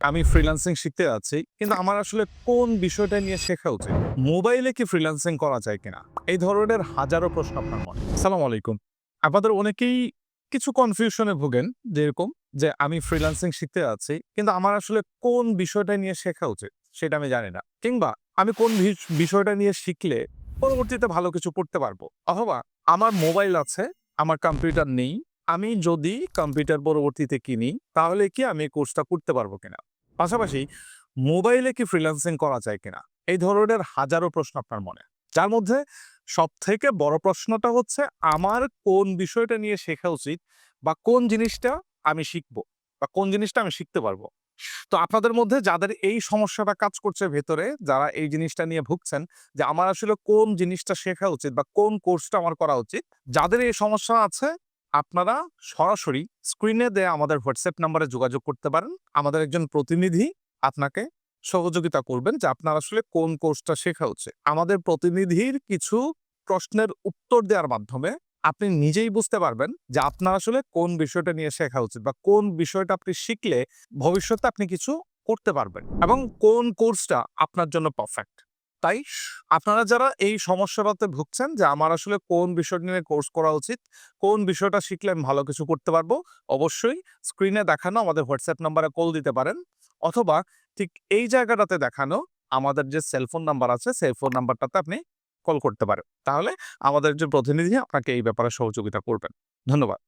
আমি ফ্রিল্যান্সিং শিখতে যাচ্ছি, কিন্তু আমার আসলে কোন বিষয়টা নিয়ে শেখা উচিত? মোবাইলে কি ফ্রিল্যান্সিং করা যায় কিনা? এই ধরনের হাজারো প্রশ্ন আপনার মনে। সালাম আলাইকুম। আপনাদের অনেকেই কিছু কনফিউশনে ভোগেন, যেরকম যে আমি ফ্রিল্যান্সিং শিখতে যাচ্ছি, কিন্তু আমার আসলে কোন বিষয়টা নিয়ে শেখা উচিত, সেটা আমি জানি না। কিংবা আমি কোন বিষয়টা নিয়ে শিখলে পরবর্তীতে ভালো কিছু করতে পারব? অথবা আমার মোবাইল আছে, আমার কম্পিউটার নেই, আমি যদি কম্পিউটার পরবর্তীতে কিনি, তাহলে কি আমি কোর্সটা করতে পারব কিনা? পাশাপাশি মোবাইলে কি ফ্রিল্যান্সিং করা যায় কিনা? এই ধরনের হাজারো প্রশ্ন আপনার মনে। যার মধ্যে সব থেকে বড় প্রশ্নটা হচ্ছে, আমার কোন বিষয়টা নিয়ে শেখা উচিত বা কোন জিনিসটা আমি শিখব বা কোন জিনিসটা আমি শিখতে পারব? তো আপনাদের মধ্যে যাদের এই সমস্যাটা কাজ করছে ভেতরে, যারা এই জিনিসটা নিয়ে ভুগছেন, যে আমার আসলে কোন জিনিসটা শেখা উচিত বা কোন কোর্সটা আমার করা উচিত, যাদের এই সমস্যা আছে আপনারা সরাসরি স্ক্রিনে দেয়া আমাদের হোয়াটসঅ্যাপ নাম্বারে যোগাযোগ করতে পারেন। আমাদের একজন প্রতিনিধি আপনাকে সহযোগিতা করবেন যে আপনার আসলে কোন কোর্সটা শেখা হচ্ছে আমাদের প্রতিনিধির কিছু প্রশ্নের উত্তর দেওয়ার মাধ্যমে আপনি নিজেই বুঝতে পারবেন যে আপনার আসলে কোন বিষয়টা নিয়ে শেখা উচিত বা কোন বিষয়টা আপনি শিখলে ভবিষ্যতে আপনি কিছু করতে পারবেন এবং কোন কোর্সটা আপনার জন্য পারফেক্ট তাই আপনারা যারা এই সমস্যাটাতে ভুগছেন যে আমার আসলে কোন বিষয় নিয়ে কোর্স করা উচিত, কোন বিষয়টা শিখলে আমি ভালো কিছু করতে পারব, অবশ্যই স্ক্রিনে দেখানো, আমাদের হোয়াটসঅ্যাপ নাম্বারে কল দিতে পারেন। অথবা ঠিক এই জায়গাটাতে দেখানো, আমাদের যে সেলফোন নাম্বার আছে সেলফোন নাম্বারটাতে আপনি কল করতে পারেন। তাহলে আমাদের যে প্রতিনিধি, আপনাকে এই ব্যাপারে সহযোগিতা করবেন। ধন্যবাদ।